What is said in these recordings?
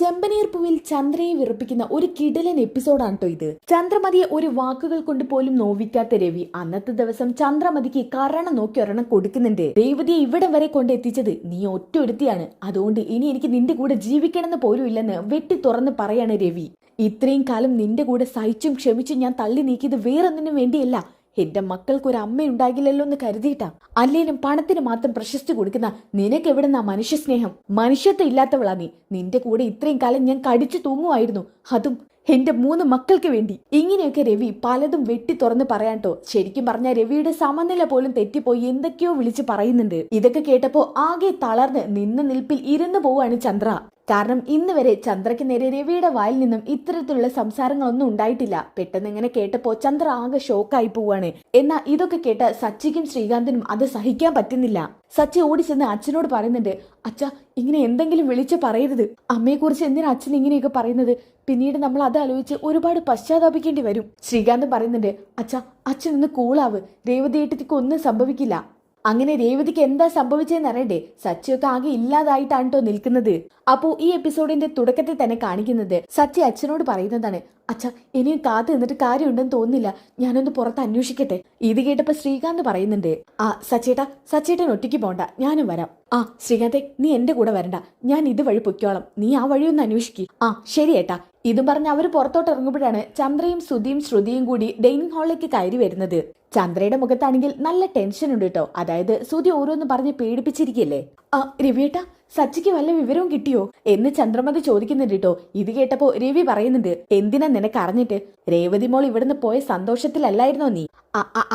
ചെമ്പനീർപ്പുവിൽ ചന്ദ്രയെ വിറപ്പിക്കുന്ന ഒരു കിടലൻ എപ്പിസോഡാണ് കേട്ടോ ഇത്. ചന്ദ്രമതിയെ ഒരു വാക്കുകൾ കൊണ്ട് പോലും നോവിക്കാത്ത രവി അന്നത്തെ ദിവസം ചന്ദ്രമതിക്ക് കരണം നോക്കി ഒരെണ്ണം കൊടുക്കുന്നുണ്ട്. രേവതിയെ ഇവിടെ വരെ കൊണ്ട് എത്തിച്ചത് നീ ഒറ്റ ഒരുത്തിയാണ് അതുകൊണ്ട് ഇനി എനിക്ക് നിന്റെ കൂടെ ജീവിക്കണമെന്ന് പോലും ഇല്ലെന്ന് വെട്ടി തുറന്ന് പറയാണ് രവി. ഇത്രയും കാലം നിന്റെ കൂടെ സഹിച്ചും ക്ഷമിച്ചും ഞാൻ തള്ളി നീക്കിയത് വേറൊന്നിനും വേണ്ടിയല്ല. എന്റെ മക്കൾക്ക് ഒരു അമ്മ ഉണ്ടാകില്ലല്ലോ എന്ന് കരുതിയിട്ടാ അല്ലേലും പണത്തിന് മാത്രം പ്രശസ്തി കൊടുക്കുന്ന നിനക്ക് എവിടുന്നാ മനുഷ്യ സ്നേഹം? മനുഷ്യത്വം ഇല്ലാത്തവളാ നീ നിന്റെ കൂടെ ഇത്രയും കാലം ഞാൻ കടിച്ചു തൂങ്ങുമായിരുന്നു. അതും എന്റെ മൂന്ന് മക്കൾക്ക് വേണ്ടി. ഇങ്ങനെയൊക്കെ രവി പലതും വെട്ടി തുറന്ന് പറയാട്ടോ ശരിക്കും പറഞ്ഞ രവിയുടെ സമനില പോലും തെറ്റിപ്പോയി എന്തൊക്കെയോ വിളിച്ച് പറയുന്നുണ്ട്. ഇതൊക്കെ കേട്ടപ്പോ ആകെ തളർന്ന് നിന്ന നിൽപ്പിൽ ഇരുന്നു പോവാണ് ചന്ദ്ര. കാരണം ഇന്ന് വരെ ചന്ദ്രയ്ക്ക് നേരെ രവിയുടെ വായിൽ നിന്നും ഇത്തരത്തിലുള്ള സംസാരങ്ങളൊന്നും ഉണ്ടായിട്ടില്ല. പെട്ടെന്ന് ഇങ്ങനെ കേട്ടപ്പോ ചന്ദ്ര ആകെ ഷോക്കായി പോവാണ്. എന്നാൽ ഇതൊക്കെ കേട്ട സച്ചിക്കും ശ്രീകാന്തിനും അത് സഹിക്കാൻ പറ്റുന്നില്ല. സച്ചി ഓടി ചെന്ന് അച്ഛനോട് പറയുന്നുണ്ട് അച്ഛ ഇങ്ങനെ എന്തെങ്കിലും വിളിച്ച് പറയരുത്. അമ്മയെക്കുറിച്ച് എന്തിനാ അച്ഛൻ ഇങ്ങനെയൊക്കെ പറയുന്നത്? പിന്നീട് നമ്മൾ അത് ആലോചിച്ച് ഒരുപാട് പശ്ചാത്താപിക്കേണ്ടി വരും. ശ്രീകാന്ത് പറയുന്നുണ്ട് അച്ഛ അച്ഛൻ ഒന്ന് കൂളാവ് രേവതിയേട്ടത്തിക്ക് ഒന്നും സംഭവിക്കില്ല. അങ്ങനെ രേവതിക്ക് എന്താ സംഭവിച്ചതെന്ന് അറിയണ്ടേ? സച്ചിയൊക്കെ ആകെ ഇല്ലാതായിട്ടാണ് കേട്ടോ നിൽക്കുന്നത്. അപ്പോ ഈ എപ്പിസോഡിന്റെ തുടക്കത്തിൽ തന്നെ കാണിക്കുന്നത് സച്ചി അച്ഛനോട് പറയുന്നതാണ് അച്ഛ ഇനിയും കാത്തു നിന്നിട്ട് കാര്യമുണ്ടെന്ന് തോന്നുന്നില്ല. ഞാനൊന്ന് പുറത്ത് അന്വേഷിക്കട്ടെ. ഇത് കേട്ടപ്പോ ശ്രീകാന്ത് പറയുന്നുണ്ട് ആ സച്ചേട്ടാ സച്ചേട്ടൻ ഒറ്റയ്ക്ക് പോണ്ട. ഞാനും വരാം. ആ ശ്രീകാന്തെ നീ എന്റെ കൂടെ വരണ്ട. ഞാൻ ഇതുവഴി പൊയ്ക്കോളാം. നീ ആ വഴിയൊന്ന് അന്വേഷിക്ക്. ആ ശരി ഏട്ടാ. ഇതും പറഞ്ഞ് അവർ പുറത്തോട്ട് ഇറങ്ങുമ്പോഴാണ് ചന്ദ്രയും ശ്രുതിയും ശ്രുതിയും കൂടി ഡൈനിങ് ഹാളിലേക്ക് കയറി വരുന്നത്. ചന്ദ്രയുടെ മുഖത്താണെങ്കിൽ നല്ല ടെൻഷൻ ഉണ്ട് കേട്ടോ അതായത് ശ്രുതി ഓരോന്ന് പറഞ്ഞ് പേടിപ്പിച്ചിരിക്കല്ലേ? ആ രവിയേട്ടാ സച്ചിക്ക് വല്ല വിവരവും കിട്ടിയോ? എന്ന് ചന്ദ്രമതി ചോദിക്കുന്നുണ്ട് കേട്ടോ ഇത് കേട്ടപ്പോ രവി പറയുന്നുണ്ട് എന്തിനാ നിനക്ക് അറിഞ്ഞിട്ട്? രേവതി മോൾ ഇവിടുന്ന് പോയ സന്തോഷത്തിലല്ലായിരുന്നോ നീ?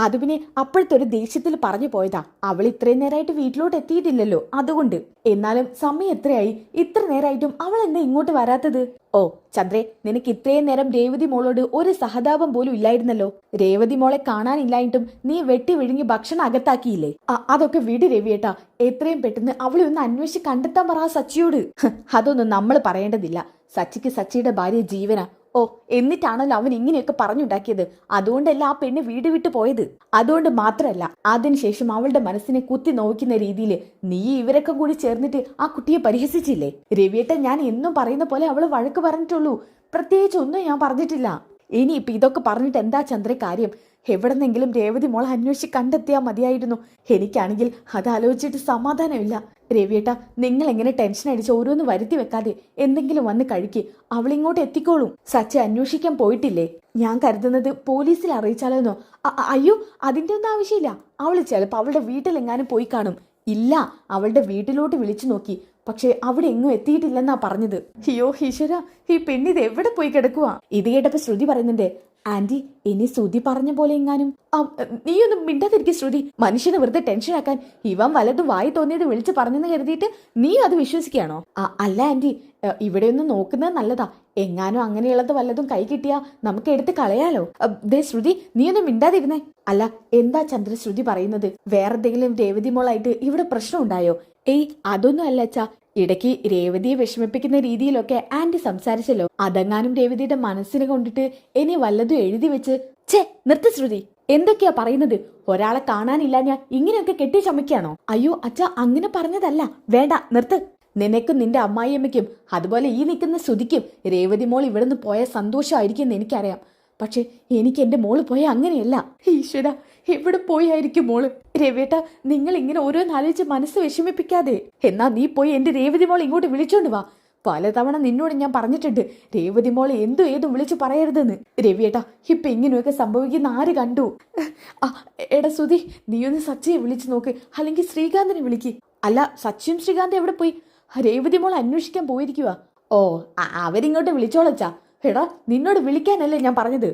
അത് പിന്നെ അപ്പോഴത്തെ ഒരു ദേഷ്യത്തിൽ പറഞ്ഞു പോയതാ. അവൾ ഇത്രയും നേരമായിട്ട് വീട്ടിലോട്ട് എത്തിയിട്ടില്ലല്ലോ അതുകൊണ്ട്. എന്നാലും സമയം എത്രയായി? ഇത്ര നേരമായിട്ടും അവൾ എന്താ ഇങ്ങോട്ട് വരാത്തത്? ഓ ചന്ദ്രേ നിനക്ക് ഇത്രയും നേരം രേവതി മോളോട് ഒരു സഹതാപം പോലും ഇല്ലായിരുന്നല്ലോ. രേവതി മോളെ കാണാനില്ലായിട്ടും നീ വെട്ടി വിഴുങ്ങി ഭക്ഷണം അകത്താക്കിയില്ലേ? അതൊക്കെ വിട് രവിയേട്ടാ. എത്രയും പെട്ടെന്ന് അവളെ ഒന്ന് അന്വേഷിച്ച് കണ്ടെത്താൻ പറ സച്ചിയോട്. അതൊന്നും നമ്മൾ പറയേണ്ടതില്ല. സച്ചിക്ക് സച്ചിയുടെ ഭാര്യ ജീവന. ഓ എന്നിട്ടാണല്ലോ അവൻ ഇങ്ങനെയൊക്കെ പറഞ്ഞുണ്ടാക്കിയത്. അതുകൊണ്ടല്ല ആ പെണ്ണ് വീട് വിട്ടു പോയത്? അതുകൊണ്ട് മാത്രമല്ല അതിനുശേഷം അവളുടെ മനസ്സിനെ കുത്തി നോക്കുന്ന രീതിയിൽ നീ ഇവരൊക്കെ കൂടി ചേർന്നിട്ട് ആ കുട്ടിയെ പരിഹസിച്ചില്ലേ? രവിയേട്ടൻ ഞാൻ എന്നും പറയുന്ന പോലെ അവൾ വഴക്ക് പറഞ്ഞിട്ടുള്ളൂ. പ്രത്യേകിച്ച് ഒന്നും ഞാൻ പറഞ്ഞിട്ടില്ല. ഇനിയിപ്പൊ ഇതൊക്കെ പറഞ്ഞിട്ട് എന്താ ചന്ദ്ര കാര്യം? എവിടെന്നെങ്കിലും രേവതി മോൾ അന്വേഷിച്ച് കണ്ടെത്തിയാൽ മതിയായിരുന്നു. എനിക്കാണെങ്കിൽ അത് ആലോചിച്ചിട്ട് സമാധാനമില്ല. രവിയേട്ട നിങ്ങൾ എങ്ങനെ ടെൻഷൻ അടിച്ച് ഓരോന്ന് വരുത്തി വെക്കാതെ എന്തെങ്കിലും വന്ന് കഴിക്ക് അവളിങ്ങോട്ട് എത്തിക്കോളും. സച്ച അന്വേഷിക്കാൻ പോയിട്ടില്ലേ? ഞാൻ കരുതുന്നത് പോലീസിൽ അറിയിച്ചാലോന്നോ? അയ്യോ അതിന്റെ ഒന്നും ആവശ്യമില്ല. അവൾ ചിലപ്പോൾ അവളുടെ വീട്ടിലെങ്ങാനും പോയി കാണും. ഇല്ല അവളുടെ വീട്ടിലോട്ട് വിളിച്ചു നോക്കി. പക്ഷെ അവിടെ എങ്ങും എത്തിയിട്ടില്ലെന്നാ പറഞ്ഞത്. ഹിയോ ഈശ്വര ഈ പെണ്ണിത് എവിടെ പോയി കിടക്കുവാ? ഇത് കേട്ടപ്പോ ശ്രുതി പറയുന്നുണ്ട് ആന്റി ഇനി ശ്രുതി പറഞ്ഞ പോലെ എങ്ങാനും? നീയൊന്നും മിണ്ടാതിരിക്കും ശ്രുതി. മനുഷ്യനെ വെറുതെ ടെൻഷൻ ആക്കാൻ ഇവൻ വലതും വായി തോന്നിയത് വിളിച്ച് പറഞ്ഞെന്ന് കരുതിയിട്ട് നീ അത് വിശ്വസിക്കുകയാണോ? അല്ല ആന്റി. ഇവിടെയൊന്നും നോക്കുന്നത് നല്ലതാ. എങ്ങാനും അങ്ങനെയുള്ളത് വല്ലതും കൈ കിട്ടിയാ നമുക്ക് എടുത്ത് കളയാലോ? ദേ ശ്രുതി നീ ഒന്നും മിണ്ടാതിരുന്നേ. അല്ല എന്താ ചന്ദ്രശ്രുതി പറയുന്നത്? വേറെന്തെങ്കിലും രേവതി മോളായിട്ട് ഇവിടെ പ്രശ്നം ഉണ്ടായോ ഏയ് അതൊന്നും അല്ല ഇടയ്ക്ക് രേവതിയെ വിഷമിപ്പിക്കുന്ന രീതിയിലൊക്കെ ആന്റി സംസാരിച്ചല്ലോ. അതെങ്ങാനും രേവതിയുടെ മനസ്സിനെ കൊണ്ടിട്ട് ഇനി വല്ലതും എഴുതി വെച്ച് ചേ നിർത്തി ശ്രുതി. എന്തൊക്കെയാ പറയുന്നത്? ഒരാളെ കാണാനില്ല ഞാൻ ഇങ്ങനെയൊക്കെ കെട്ടി ചമയ്ക്കാണോ? അയ്യോ അച്ഛ അങ്ങനെ പറഞ്ഞതല്ല. വേണ്ട നിർത്ത്. നിനക്കും നിന്റെ അമ്മായിയമ്മയ്ക്കും അതുപോലെ ഈ നിൽക്കുന്ന ശ്രുതിക്കും രേവതി മോൾ ഇവിടുന്ന് പോയ സന്തോഷമായിരിക്കും എന്ന് എനിക്കറിയാം. പക്ഷെ എനിക്ക് എന്റെ മോൾ പോയ അങ്ങനെയല്ല. ഈശ്വര എവിടെ പോയായിരിക്കും മോൾ? രവിയേട്ട നിങ്ങൾ ഇങ്ങനെ ഓരോന്നാലോചിച്ച് മനസ്സ് വിഷമിപ്പിക്കാതെ. എന്നാ നീ പോയി എന്റെ രേവതി മോൾ ഇങ്ങോട്ട് വിളിച്ചോണ്ട് വാ. പലതവണ നിന്നോട് ഞാൻ പറഞ്ഞിട്ടുണ്ട് രേവതി മോൾ എന്തു ഏതും വിളിച്ചു പറയരുതെന്ന്. രവിയേട്ടാ ഇപ്പൊ ഇങ്ങനെയൊക്കെ സംഭവിക്കുന്ന ആര് കണ്ടു? ആ എടാ സുധി ഒന്ന് സച്ചിയെ വിളിച്ചു നോക്ക് അല്ലെങ്കിൽ ശ്രീകാന്തിനെ വിളിക്ക്. അല്ല സച്ചിയും ശ്രീകാന്ത് എവിടെ പോയി? രേവതി മോൾ അന്വേഷിക്കാൻ പോയിരിക്കുവാ. ഓ അവരിങ്ങോട്ട് വിളിച്ചോളച്ചാ. എടാ നിന്നോട് വിളിക്കാനല്ലേ ഞാൻ പറഞ്ഞത്.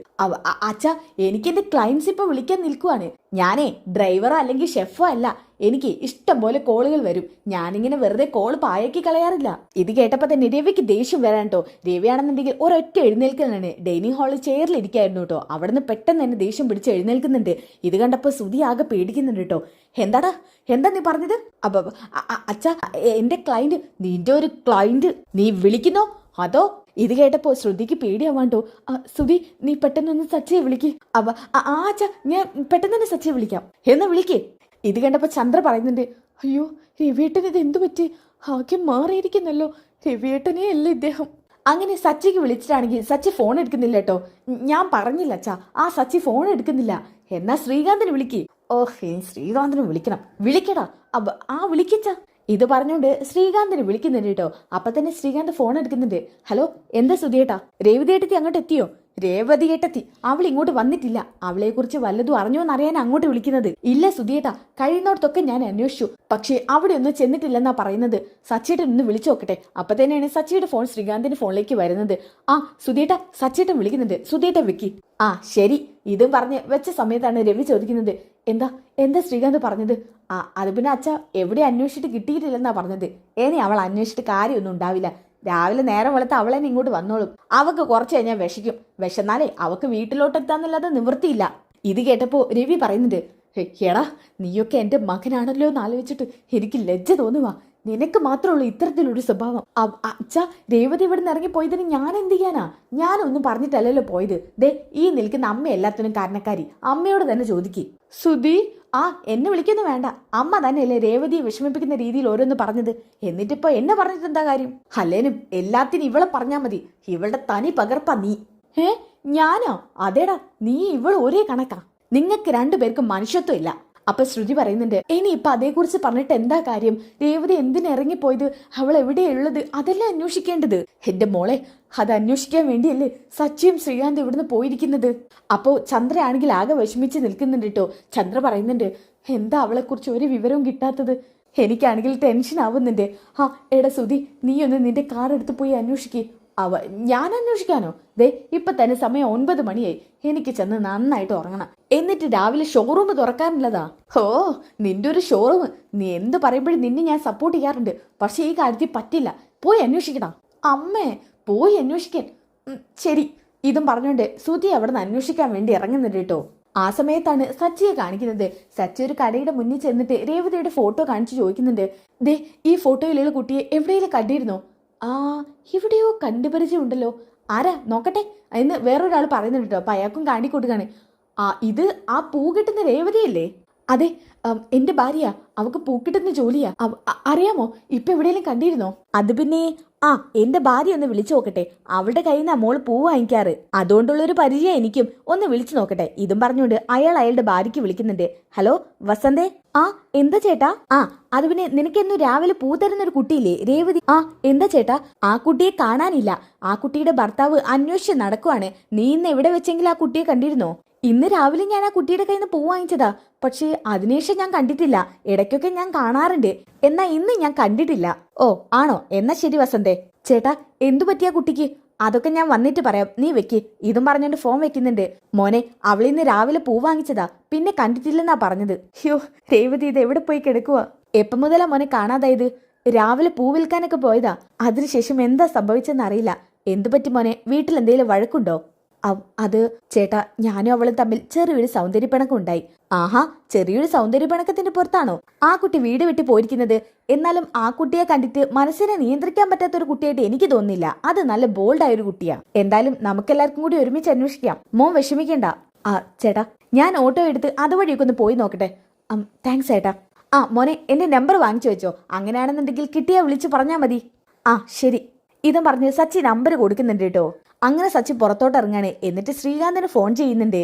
അച്ഛാ എനിക്ക് എന്റെ ക്ലയൻസ് ഇപ്പൊ വിളിക്കാൻ നിൽക്കുവാണ്. ഞാനേ ഡ്രൈവറോ അല്ലെങ്കിൽ ഷെഫോ അല്ല. എനിക്ക് ഇഷ്ടം പോലെ കോളുകൾ വരും. ഞാനിങ്ങനെ വെറുതെ കോൾ പായക്കി കളയാറില്ല. ഇത് കേട്ടപ്പോ തന്നെ രവിക്ക് ദേഷ്യം വരാൻ കേട്ടോ രവിയാണെന്നുണ്ടെങ്കിൽ ഒരൊറ്റ എഴുന്നേൽക്കലാണ്. ഡൈനിങ് ഹാളിൽ ചെയറിലിരിക്കായിരുന്നു കേട്ടോ അവിടുന്ന് പെട്ടെന്ന് തന്നെ ദേഷ്യം പിടിച്ച് എഴുന്നേൽക്കുന്നുണ്ട്. ഇത് കണ്ടപ്പോ സുതി ആകെ പേടിക്കുന്നുണ്ട് കേട്ടോ എന്താടാ? എന്താ നീ പറഞ്ഞത്? അപ്പൊ അച്ഛാ എന്റെ ക്ലയന്റ് നിന്റെ ഒരു ക്ലയന്റ് നീ വിളിക്കുന്നോ? അതോ ഇത് കേട്ടപ്പോ ശ്രുതിക്ക് പേടിയാവാണ്ടോ? ശ്രുതി നീ പെട്ടെന്നൊന്ന് സച്ചിയെ വിളിക്ക്. അവ ആ ആ, അച്ഛാ ഞാൻ പെട്ടെന്ന് തന്നെ സച്ചിയെ വിളിക്കാം. എന്നാ വിളിക്കേ. ഇത് കണ്ടപ്പോ ചന്ദ്ര പറയുന്നുണ്ട് അയ്യോ രവിയേട്ടൻ ഇത് എന്തു പറ്റി? ആകെ മാറിയിരിക്കുന്നല്ലോ. രവിയേട്ടനെ അല്ല ഇദ്ദേഹം. അങ്ങനെ സച്ചിക്ക് വിളിച്ചിട്ടാണെങ്കിൽ സച്ചി ഫോൺ എടുക്കുന്നില്ല കേട്ടോ. ഞാൻ പറഞ്ഞില്ല അച്ഛാ ആ സച്ചി ഫോൺ എടുക്കുന്നില്ല. എന്നാ ശ്രീകാന്തിന് വിളിക്ക്. ഓഹ് ശ്രീകാന്തിന് വിളിക്കണം. വിളിക്കടാ. ആ വിളിക്കച്ച ഇത് പറഞ്ഞുകൊണ്ട് ശ്രീകാന്തിന് വിളിക്കുന്നുണ്ട് കേട്ടോ. അപ്പൊ തന്നെ ശ്രീകാന്ത് ഫോൺ എടുക്കുന്നുണ്ട്. ഹലോ എന്താ സുധിയേട്ടാ? രേവതി ഏട്ടത്തി അങ്ങോട്ട് എത്തിയോ രേവതി ഏട്ടത്തി അവൾ ഇങ്ങോട്ട് വന്നിട്ടില്ല. അവളെ കുറിച്ച് വല്ലതും അറിഞ്ഞോന്ന് അറിയാൻ അങ്ങോട്ട് വിളിക്കുന്നത്. ഇല്ല സുധിയേട്ടാ കഴിയുന്നിടത്തൊക്കെ ഞാൻ അന്വേഷിച്ചു. പക്ഷേ അവിടെ ഒന്നും ചെന്നിട്ടില്ലെന്നാ പറയുന്നത്. സച്ചിയേട്ടൻ ഒന്ന് വിളിച്ചു നോക്കട്ടെ. അപ്പൊ തന്നെയാണ് സച്ചിയുടെ ഫോൺ ശ്രീകാന്തിന്റെ ഫോണിലേക്ക് വരുന്നത്. ആ സുധിയേട്ടാ സച്ചിയേട്ടൻ വിളിക്കുന്നുണ്ട്. സുധിയേട്ടൻ വിക്കി. ആ ശരി. ഇതും പറഞ്ഞ് വെച്ച സമയത്താണ് രവി ചോദിക്കുന്നത്. എന്താ എന്താ ശ്രീകാന്ത് പറഞ്ഞത്? ആ അത് പിന്നെ അച്ഛ എവിടെ അന്വേഷിച്ചിട്ട് കിട്ടിയിട്ടില്ലെന്നാ പറഞ്ഞത്. ഏനെ അവൾ അന്വേഷിച്ചിട്ട് കാര്യമൊന്നും ഉണ്ടാവില്ല. രാവിലെ നേരം വെളുത്ത് അവളെ ഇങ്ങോട്ട് വന്നോളും. അവക്ക് കുറച്ച് കഴിഞ്ഞാൽ വിശക്കും വിശന്നാലേ അവക്ക് വീട്ടിലോട്ട് എത്താന്നല്ലാതെ നിവൃത്തിയില്ല. ഇത് കേട്ടപ്പോ രവി പറയുന്നുണ്ട് "ഹേ, എടാ നീയൊക്കെ എന്റെ മകനാണല്ലോ എന്ന് ആലോചിച്ചിട്ട് എനിക്ക് ലജ്ജ തോന്നുവാ. നിനക്ക് മാത്രമുള്ള ഇത്തരത്തിലൊരു സ്വഭാവം. അച്ഛാ രേവതി ഇവിടെ നിന്ന് ഇറങ്ങിപ്പോയതിന് ഞാൻ എന്ത് ചെയ്യാനാ? ഞാനൊന്നും പറഞ്ഞിട്ടല്ലല്ലോ പോയത്. ദേ ഈ നിൽക്കുന്ന അമ്മ എല്ലാത്തിനും കാരണക്കാരി. അമ്മയോട് തന്നെ ചോദിക്കി. സുധി ആ എന്നെ വിളിക്കുന്നു വേണ്ട. അമ്മ തന്നെയല്ലേ രേവതിയെ വിഷമിപ്പിക്കുന്ന രീതിയിൽ ഓരോന്ന് പറഞ്ഞത്. എന്നിട്ടിപ്പോ എന്നെ പറഞ്ഞിട്ട് എന്താ കാര്യം? അല്ലേനും എല്ലാത്തിനും ഇവളെ പറഞ്ഞാ മതി. ഇവളുടെ തനി പകർപ്പാ നീ. ഏ ഞാനോ? അതേടാ നീ ഇവൾ ഒരേ കണക്കാ. നിങ്ങൾക്ക് രണ്ടുപേർക്കും മനുഷ്യത്വം ഇല്ല. അപ്പൊ ശ്രുതി പറയുന്നുണ്ട് ഇനി ഇപ്പൊ അതേക്കുറിച്ച് പറഞ്ഞിട്ട് എന്താ കാര്യം? രേവതി എന്തിനിറങ്ങിപ്പോയത് അവൾ എവിടെയുള്ളത്? അതല്ലേ അന്വേഷിക്കേണ്ടത്? എന്റെ മോളെ അത് അന്വേഷിക്കാൻ വേണ്ടിയല്ലേ സച്ചിയും ശ്രീകാന്ത് ഇവിടുന്ന് പോയിരിക്കുന്നത്? അപ്പോ ചന്ദ്ര ആണെങ്കിൽ ആകെ വിഷമിച്ച് നിൽക്കുന്നുണ്ട് കേട്ടോ ചന്ദ്ര പറയുന്നുണ്ട് എന്താ അവളെക്കുറിച്ച് ഒരു വിവരവും കിട്ടാത്തത്? എനിക്കാണെങ്കിൽ ടെൻഷൻ ആവുന്നുണ്ട്. ആ എടാ സുധി നീ ഒന്ന് നിന്റെ കാർ എടുത്ത് പോയി അന്വേഷിക്കേ. അവ ഞാൻ അന്വേഷിക്കാനോ ദേ ഇപ്പൊ തന്നെ സമയം ഒൻപത് മണിയായി. എനിക്ക് ചെന്ന് നന്നായിട്ട് ഉറങ്ങണം. എന്നിട്ട് രാവിലെ ഷോറൂം തുറക്കാറില്ലതാ ഓ നിന്റെ ഒരു ഷോറൂം നീ എന്ത് പറയുമ്പോഴും നിന്നെ ഞാൻ സപ്പോർട്ട് ചെയ്യാറുണ്ട്. പക്ഷെ ഈ കാര്യത്തിൽ പറ്റില്ല. പോയി അന്വേഷിക്കണം. അമ്മേ പോയി അന്വേഷിക്കാൻ. ശരി. ഇതും പറഞ്ഞോണ്ട് സുധി അവിടെ നിന്ന് അന്വേഷിക്കാൻ വേണ്ടി ഇറങ്ങുന്നുണ്ട് കേട്ടോ. ആ സമയത്താണ് സച്ചിയെ കാണിക്കുന്നത്. സച്ചി ഒരു കടയുടെ മുന്നിൽ ചെന്നിട്ട് രേവതിയുടെ ഫോട്ടോ കാണിച്ചു ചോദിക്കുന്നുണ്ട്. ദേ ഈ ഫോട്ടോയിലുള്ള കുട്ടിയെ എവിടെയെങ്കിലും കണ്ടിരുന്നോ? ആ ഇവിടെയോ കണ്ടുപരിചയമുണ്ടല്ലോ. ആരാ? നോക്കട്ടെ. എന്ന് വേറൊരാൾ പറയുന്നുണ്ട് കേട്ടോ. അപ്പൊ അയാൾക്കും കാണിക്കൊടുക്കാണ്. ആ ഇത് ആ പൂ കിട്ടുന്ന രേവതിയല്ലേ? അതെ എന്റെ ഭാര്യ. അവക്ക് പൂക്കിട്ടുന്ന ജോലിയാ. അറിയാമോ? ഇപ്പൊ എവിടെയെങ്കിലും കണ്ടിരുന്നോ? അത് പിന്നെ ആ എന്റെ ഭാര്യ ഒന്ന് വിളിച്ചു നോക്കട്ടെ. അവളുടെ കയ്യിൽ നിന്ന് മോൾ പൂ വാങ്ങിക്കാറ്. അതുകൊണ്ടുള്ള ഒരു പരിചയം എനിക്കും. ഒന്ന് വിളിച്ചു നോക്കട്ടെ. ഇതും പറഞ്ഞുകൊണ്ട് അയാൾ അയാളുടെ ഭാര്യയ്ക്ക് വിളിക്കുന്നുണ്ട്. ഹലോ വസന്തേ? ആ എന്താ ചേട്ടാ? ആ അത് പിന്നെ നിനക്കെന്നു രാവിലെ പൂ തരുന്ന ഒരു കുട്ടിയില്ലേ രേവതി? ആ എന്താ ചേട്ടാ? ആ കുട്ടിയെ കാണാനില്ല. ആ കുട്ടിയുടെ ഭർത്താവ് അന്വേഷിച്ച് നടക്കുവാണ്. നീ ഇന്ന് എവിടെ വെച്ചെങ്കിൽ ആ കുട്ടിയെ കണ്ടിരുന്നോ? ഇന്ന് രാവിലെ ഞാൻ ആ കുട്ടിയുടെ കയ്യിൽ നിന്ന് പൂ വാങ്ങിച്ചതാ. പക്ഷേ അതിനുശേഷം ഞാൻ കണ്ടിട്ടില്ല. ഇടയ്ക്കൊക്കെ ഞാൻ കാണാറുണ്ട്. എന്നാ ഇന്ന് ഞാൻ കണ്ടിട്ടില്ല. ഓ ആണോ? എന്നാ ശരി വസന്തേ. ചേട്ടാ എന്തു പറ്റിയ കുട്ടിക്ക്? അതൊക്കെ ഞാൻ വന്നിട്ട് പറയാം. നീ വെക്ക്. ഇതും പറഞ്ഞോണ്ട് ഫോൺ വെക്കുന്നുണ്ട്. മോനെ അവളിന്ന് രാവിലെ പൂ വാങ്ങിച്ചതാ. പിന്നെ കണ്ടിട്ടില്ലെന്നാ പറഞ്ഞത്. ഹ്യോ രേവതി ഇത് എവിടെ പോയി കിടക്കുക എപ്പം മുതലാ മോനെ കാണാതായത്? രാവിലെ പൂ വിൽക്കാനൊക്കെ പോയതാ. അതിനുശേഷം എന്താ സംഭവിച്ചെന്നറിയില്ല. എന്തു പറ്റി മോനെ? വീട്ടിൽ എന്തെങ്കിലും വഴക്കുണ്ടോ? അത് ചേട്ടാ ഞാനും അവളും തമ്മിൽ ചെറിയൊരു സൗന്ദര്യപ്പിണക്കം ഉണ്ടായി. ആഹാ ചെറിയൊരു സൗന്ദര്യപ്പിണക്കത്തിന്റെ പുറത്താണോ? ആ കുട്ടി വീട് വിട്ട് പോയിരിക്കുന്നത് എന്നാലും ആ കുട്ടിയെ കണ്ടിട്ട് മനസ്സിനെ നിയന്ത്രിക്കാൻ പറ്റാത്ത ഒരു കുട്ടിയായിട്ട് എനിക്ക് തോന്നുന്നില്ല. അത് നല്ല ബോൾഡ് ആയ ഒരു കുട്ടിയാ. എന്തായാലും നമുക്കെല്ലാവർക്കും കൂടി ഒരുമിച്ച് അന്വേഷിക്കാം. മോൻ വിഷമിക്കണ്ട. ആ ചേട്ടാ ഞാൻ ഓട്ടോ എടുത്ത് അതുവഴിയൊക്കെ ഒന്ന് പോയി നോക്കട്ടെ. താങ്ക്സ് ചേട്ടാ. ആ മോനെ എന്റെ നമ്പർ വാങ്ങിച്ചു വെച്ചോ. അങ്ങനെയാണെന്നുണ്ടെങ്കിൽ കിട്ടിയാ വിളിച്ച് പറഞ്ഞാൽ മതി. ആ ശരി. ഇതും പറഞ്ഞ് സച്ചി നമ്പർ കൊടുക്കുന്നുണ്ട് കേട്ടോ. അങ്ങനെ സച്ചി പുറത്തോട്ട് ഇറങ്ങാണ് എന്നിട്ട് ശ്രീകാന്തിന് ഫോൺ ചെയ്യുന്നുണ്ട്.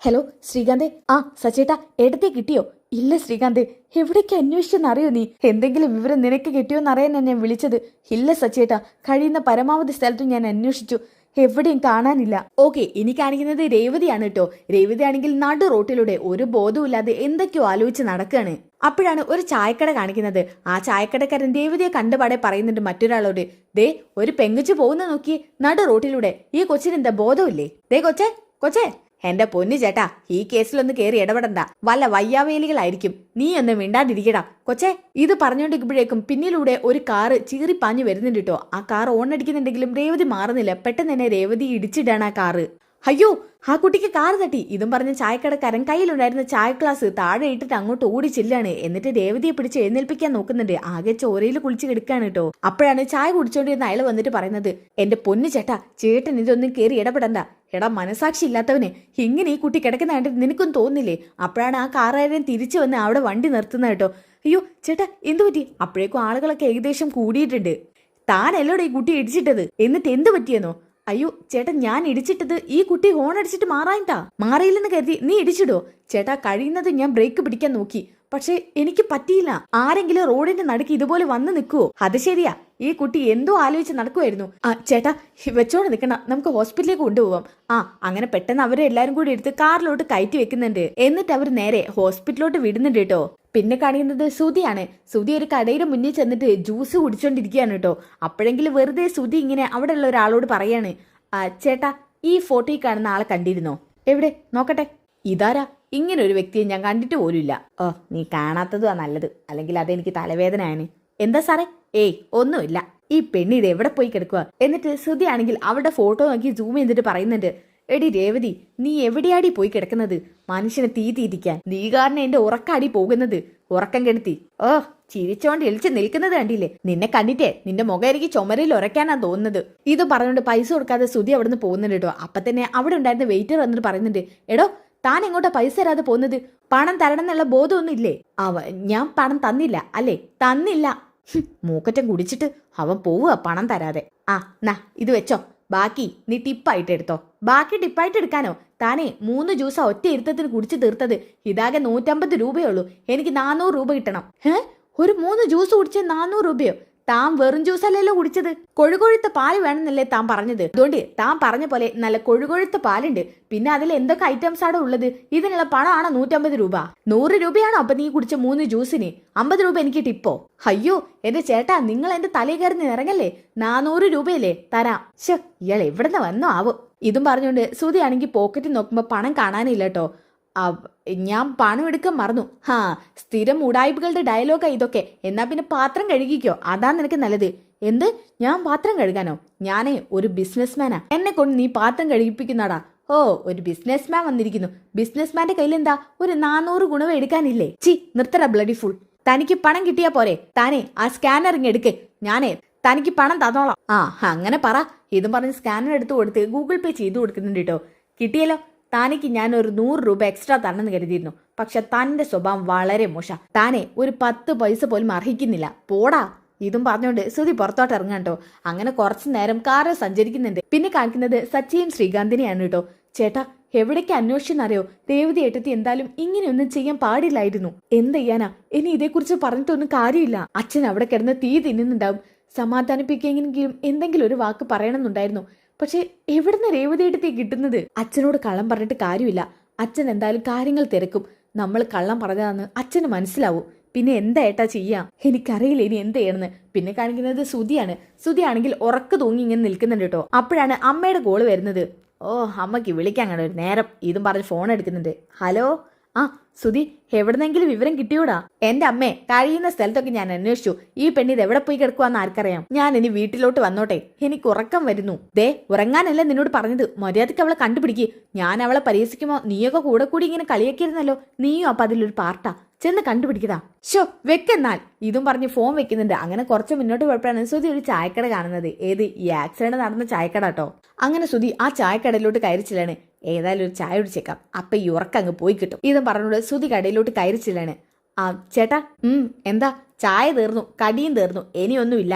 ഹലോ ശ്രീകാന്തേ. ആ സച്ചേട്ടാ എടുത്തേ കിട്ടിയോ? ഇല്ല ശ്രീകാന്ത്. എവിടേക്ക് അന്വേഷിച്ചെന്ന് അറിയോ നീ? എന്തെങ്കിലും വിവരം നിനക്ക് കിട്ടിയോ അറിയാൻ ഞാൻ വിളിച്ചത്. ഇല്ല സച്ചേട്ടാ. കഴിയുന്ന പരമാവധി സ്ഥലത്തും ഞാൻ അന്വേഷിച്ചു. എവിടെയും കാണാനില്ല. ഓക്കെ ഇനി കാണിക്കുന്നത് രേവതിയാണ് കേട്ടോ രേവതി ആണെങ്കിൽ നടു റോട്ടിലൂടെ ഒരു ബോധവുമില്ലാതെ എന്തൊക്കെയോ ആലോചിച്ച് നടക്കുകയാണ് അപ്പോഴാണ് ഒരു ചായക്കട കാണിക്കുന്നത്. ആ ചായക്കടക്കാരൻ രേവതിയെ കണ്ടുപാടെ പറയുന്നുണ്ട് മറ്റൊരാളോട്. ദേ ഒരു പെങ്കുച്ചു പോകുന്ന നോക്കി നടു റോട്ടിലൂടെ. ഈ കൊച്ചിന് എന്താ ബോധമില്ലേ ദേ കൊച്ചേ കൊച്ചേ. എന്റെ പൊന്നു ചേട്ടാ ഈ കേസിലൊന്ന് കേറി ഇടപെടണ്ട. വല്ല വയ്യാവേലികളായിരിക്കും. നീ ഒന്ന് മിണ്ടാതിരിക്കടാ കൊച്ചേ ഇത് പറഞ്ഞുകൊണ്ടിരിക്കുമ്പോഴേക്കും പിന്നിലൂടെ ഒരു കാറ് ചീറിപ്പാഞ്ഞു വരുന്നുണ്ട് കേട്ടോ ആ കാർ ഓണടിക്കുന്നുണ്ടെങ്കിലും രേവതി മാറുന്നില്ല. പെട്ടെന്ന് തന്നെ രേവതി ഇടിച്ചിടാണ് ആ കാറ്. അയ്യോ ആ കുട്ടിക്ക് കാർ തട്ടി. ഇതും പറഞ്ഞ ചായക്കടക്കാരൻ കയ്യിലുണ്ടായിരുന്ന ചായ ഗ്ലാസ് താഴെ ഇട്ടിട്ട് അങ്ങോട്ട് ഓടി ചെല്ലാണ്. എന്നിട്ട് രേവതിയെ പിടിച്ച് എഴുന്നേൽപ്പിക്കാൻ നോക്കുന്നുണ്ട്. ആകെ ചോരയിൽ കുളിച്ച് കിടക്കാണ് കേട്ടോ അപ്പോഴാണ് ചായ കുടിച്ചോണ്ടിരുന്ന അയാൾ വന്നിട്ട് പറയുന്നത് എന്റെ പൊന്നു ചേട്ടാ ചേട്ടൻ ഇതൊന്നും കയറി ഇടപെടണ്ട. എടാ മനസാക്ഷി ഇല്ലാത്തവനെ ഇങ്ങനെ ഈ കുട്ടി കിടക്കുന്ന കണ്ടിട്ട് നിനക്കും തോന്നില്ലേ? അപ്പോഴാണ് ആ കാറുകാരൻ തിരിച്ചു വന്ന് അവിടെ വണ്ടി നിർത്തുന്നത് കേട്ടോ അയ്യോ ചേട്ടാ എന്തു പറ്റി? അപ്പോഴേക്കും ആളുകളൊക്കെ ഏകദേശം കൂടിയിട്ടുണ്ട്. താനല്ലോടെ ഈ കുട്ടി ഇടിച്ചിട്ടത്? എന്നിട്ട് എന്ത് പറ്റിയെന്നോ? അയ്യോ ചേട്ടാ ഞാൻ ഇടിച്ചിട്ടത് ഈ കുട്ടി ഹോൺ അടിച്ചിട്ട് മാറായിട്ടാ മാറിയില്ലെന്ന് കരുതി നീ ഇടിച്ചിടോ. ചേട്ടാ കഴിയുന്നത് ഞാൻ ബ്രേക്ക് പിടിക്കാൻ നോക്കി. പക്ഷെ എനിക്ക് പറ്റിയില്ല. ആരെങ്കിലും റോഡിന്റെ നടുക്ക് ഇതുപോലെ വന്ന് നിൽക്കുവോ? അത് ശരിയാ. ഈ കുട്ടി എന്തോ ആലോചിച്ച് നടക്കുമായിരുന്നു ആ ചേട്ടാ വെച്ചോണ്ട് നിൽക്കണ നമുക്ക് ഹോസ്പിറ്റലിലേക്ക് കൊണ്ടുപോവാം. ആ അങ്ങനെ പെട്ടെന്ന് അവരെ എല്ലാരും കൂടി എടുത്ത് കാറിലോട്ട് കയറ്റി വെക്കുന്നുണ്ട്. എന്നിട്ട് അവർ നേരെ ഹോസ്പിറ്റലിലോട്ട് വിടുന്നുണ്ട് കേട്ടോ. പിന്നെ കാണിക്കുന്നത് സുതിയാണ് സുതി ഒരു കടയുടെ മുന്നിൽ ചെന്നിട്ട് ജ്യൂസ് കുടിച്ചോണ്ടിരിക്കുകയാണ് കേട്ടോ. അപ്പോഴെങ്കിലും വെറുതെ സുതി ഇങ്ങനെ അവിടെയുള്ള ഒരാളോട് പറയാണ് "ആ, ചേട്ടാ ഈ ഫോട്ടോയിൽ കാണുന്ന ആളെ കണ്ടിരുന്നോ? എവിടെ? നോക്കട്ടെ. ഇതാരാ? ഇങ്ങനെ ഒരു വ്യക്തിയെ ഞാൻ കണ്ടിട്ട് പോലുമില്ല. ഓ നീ കാണാത്തതുവാ നല്ലത്. അല്ലെങ്കിൽ അതെനിക്ക് തലവേദനയാണ്. എന്താ സാറേ? ഏയ് ഒന്നുമില്ല. ഈ പെണ്ണിത് എവിടെ പോയി കിടക്കുക എന്നിട്ട് ശ്രുതി ആണെങ്കിൽ അവളുടെ ഫോട്ടോ നോക്കി സൂം ചെയ്തിട്ട് പറയുന്നുണ്ട് എടി രേവതി നീ എവിടെയാടി പോയി കിടക്കുന്നത്? മനുഷ്യനെ തീ തീറ്റിക്കാൻ. നീ കാരണം എന്റെ ഉറക്കാടി പോകുന്നത്. ഉറക്കം കെടുത്തി. ഓ ചിരിച്ചോണ്ട് എളിച്ച് നിൽക്കുന്നത് കണ്ടില്ലേ? നിന്നെ കണ്ടിട്ടേ നിന്റെ മുഖം എനിക്ക് ചുമരിൽ ഉറക്കാനാ തോന്നുന്നത്. ഇത് പറഞ്ഞുകൊണ്ട് പൈസ കൊടുക്കാതെ സുതി അവിടുന്ന് പോകുന്നുണ്ട് കേട്ടോ. അപ്പൊ തന്നെ അവിടെ ഉണ്ടായിരുന്ന വെയിറ്റർ വന്നിട്ട് പറയുന്നുണ്ട് എടോ താൻ എങ്ങോട്ടാ പൈസ തരാതെ പോകുന്നത്? പണം തരണം എന്നുള്ള ബോധമൊന്നും ഇല്ലേ അവ ഞാൻ പണം തന്നില്ല അല്ലേ? തന്നില്ല. മൂക്കറ്റം കുടിച്ചിട്ട് അവൻ പോവുക പണം തരാതെ. ആ നാ ഇത് വെച്ചോ. ബാക്കി നീ ടിപ്പായിട്ട് എടുത്തോ. ബാക്കി ഡിപ്പായിട്ട് എടുക്കാനോ? താനേ മൂന്ന് ജ്യൂസ ഒറ്റ ഇരുത്തത്തിന് കുടിച്ചു തീർത്തത്. ഇതാകെ നൂറ്റമ്പത് രൂപയുള്ളൂ എനിക്ക് നാനൂറ് രൂപ കിട്ടണം. ഏഹ് ഒരു മൂന്ന് ജ്യൂസ് കുടിച്ച് നാനൂറ് രൂപയോ? താൻ വെറും ജ്യൂസ് അല്ലല്ലോ കുടിച്ചത്. കൊഴുകൊഴുത്ത പാൽ വേണമെന്നല്ലേ താൻ പറഞ്ഞത്. അതുകൊണ്ട് താൻ പറഞ്ഞ പോലെ നല്ല കൊഴുകൊഴുത്ത പാലുണ്ട്. പിന്നെ അതിൽ എന്തൊക്കെ ഐറ്റംസ് ആണോ ഉള്ളത്? ഇതിനുള്ള പണമാണോ നൂറ്റമ്പത് രൂപ. നൂറ് രൂപയാണോ അപ്പൊ നീ കുടിച്ച മൂന്ന് ജ്യൂസിന്? അമ്പത് രൂപ എനിക്ക് ടിപ്പോ? അയ്യോ എന്റെ ചേട്ടാ നിങ്ങൾ എന്റെ തലയിൽ കയറി ഇറങ്ങല്ലേ? നാനൂറ് രൂപയല്ലേ തരാം. ശോ ഇയാൾ എവിടുന്ന് വന്നോ ആവോ? ഇതും പറഞ്ഞുകൊണ്ട് സുതിയാണെങ്കിൽ പോക്കറ്റ് നോക്കുമ്പോ പണം കാണാനില്ല കേട്ടോ ഞാൻ പണം എടുക്കാൻ മറന്നു. ഹാ സ്ഥിരം ഉടായ്പകളുടെ ഡയലോഗാ ഇതൊക്കെ. എന്നാ പിന്നെ പാത്രം കഴുകിക്കോ. അതാ നിനക്ക് നല്ലത്. എന്ത്? ഞാൻ പാത്രം കഴുകാനോ? ഞാനേ ഒരു ബിസിനസ്മാനാ എന്നെ കൊണ്ട് നീ പാത്രം കഴുകിപ്പിക്കുന്നടാ. ഓ ഒരു ബിസിനസ്മാൻ വന്നിരിക്കുന്നു. ബിസിനസ്മാന്റെ കയ്യിൽ എന്താ ഒരു നാനൂറ് ഗുണവ് എടുക്കാനില്ലേ? ചി നിർത്തട ബ്ലഡി ഫുൾ തനിക്ക് പണം കിട്ടിയാ പോരെ. താനേ ആ സ്കാനർ ഇങ്ങ് എടുക്ക്. ഞാനേ തനിക്ക് പണം തന്നോളാം. ആ അങ്ങനെ പറ. ഇതും പറഞ്ഞ് സ്കാനർ എടുത്തു കൊടുത്ത് ഗൂഗിൾ പേ ചെയ്തു കൊടുക്കുന്നുണ്ട് കേട്ടോ. കിട്ടിയല്ലോ. താനേക്ക് ഞാൻ ഒരു നൂറ് രൂപ എക്സ്ട്രാ തരണമെന്ന് കരുതിയിരുന്നു. പക്ഷെ തന്റെ സ്വഭാവം വളരെ മോശ. താനെ ഒരു പത്ത് പൈസ പോലും അർഹിക്കുന്നില്ല. പോടാ. ഇതും പറഞ്ഞുകൊണ്ട് ശ്രുതി പുറത്തോട്ട് ഇറങ്ങാൻ കേട്ടോ അങ്ങനെ കുറച്ചു നേരം കാറിൽ സഞ്ചരിക്കുന്നുണ്ട്. പിന്നെ കാണിക്കുന്നത് സച്ചിയും ശ്രീകാന്തിനെയാണ് കേട്ടോ ചേട്ടാ എവിടേക്ക് അന്വേഷിച്ചെന്നറിയോ ദേവതി ഏട്ടത്തി എന്തായാലും ഇങ്ങനെയൊന്നും ചെയ്യാൻ പാടില്ലായിരുന്നു. എന്ത് ചെയ്യാനാ? ഇനി ഇതേക്കുറിച്ച് പറഞ്ഞിട്ടൊന്നും കാര്യമില്ല. അച്ഛൻ അവിടെ കിടന്ന് തീ തിന്നുന്നുണ്ടാവും. സമാധാനിപ്പിക്കെങ്കിലും എന്തെങ്കിലും ഒരു വാക്ക് പറയണമെന്നുണ്ടായിരുന്നു. പക്ഷെ എവിടുന്ന് രേവതിയെടുത്തി കിട്ടുന്നത്? അച്ഛനോട് കള്ളം പറഞ്ഞിട്ട് കാര്യമില്ല. അച്ഛൻ എന്തായാലും കാര്യങ്ങൾ തിരക്കും. നമ്മൾ കള്ളം പറഞ്ഞതാന്ന് അച്ഛന് മനസ്സിലാവും. പിന്നെ എന്താ ഏട്ടാ ചെയ്യാം? എനിക്കറിയില്ല ഇനി എന്ത് ചെയ്യണമെന്ന്. പിന്നെ കാണിക്കുന്നത് സുതിയാണ് സുതിയാണെങ്കിൽ ഉറക്ക തൂങ്ങി ഇങ്ങനെ നിൽക്കുന്നുണ്ട് കേട്ടോ. അപ്പോഴാണ് അമ്മയുടെ കോൾ വരുന്നത്. ഓ അമ്മയ്ക്ക് വിളിക്കാൻ കണ്ട നേരം. ഇതും പറഞ്ഞ് ഫോൺ എടുക്കുന്നുണ്ട്. ഹലോ? ആ സുധി എവിടെന്നെങ്കിലും വിവരം കിട്ടിയൂടാ? എന്റെ അമ്മേ കഴിയുന്ന സ്ഥലത്തൊക്കെ ഞാൻ അന്വേഷിച്ചു. ഈ പെണ്ണിത് എവിടെ പോയി കിടക്കുവാന്ന് ആർക്കറിയാം? ഞാൻ ഇനി വീട്ടിലോട്ട് വന്നോട്ടെ. എനിക്ക് ഉറക്കം വരുന്നു. ദേ ഉറങ്ങാനല്ല നിന്നോട് പറഞ്ഞത്? മര്യാദയ്ക്ക് അവളെ കണ്ടുപിടിക്ക്. ഞാൻ അവളെ പരിഹസിക്കുമോ നീയൊക്കെ കൂടെ കൂടി ഇങ്ങനെ കളിയാക്കിയിരുന്നല്ലോ. നീയും അപ്പൊ അതിലൊരു പാർട്ടാ. ചെന്ന് കണ്ടുപിടിക്കതാ ഷോ വെക്കെന്നാൽ ഇതും പറഞ്ഞ് ഫോൺ വെക്കുന്നുണ്ട്. അങ്ങനെ കുറച്ച് മുന്നോട്ട് പോയപ്പോഴാണ് സുധി ഒരു ചായക്കട കാണുന്നത്. ഏത് ഈ ആക്സിഡന്റ് നടന്ന ചായക്കട കേട്ടോ. അങ്ങനെ സുധി ആ ചായക്കടയിലോട്ട് കയറിച്ചില്ലാണ് ഏതായാലും ഒരു ചായ കുടിച്ചേക്കാം. അപ്പൊ ഈ ഉറക്കം അങ്ങ് പോയി കിട്ടും. ഇതും പറഞ്ഞോട് ശ്രുതി കടയിലോട്ട് കയറിച്ചില്ലാണ് ആ ചേട്ടാ ഉം എന്താ? ചായ തീർന്നു. കടിയും തീർന്നു. ഇനിയൊന്നുമില്ല.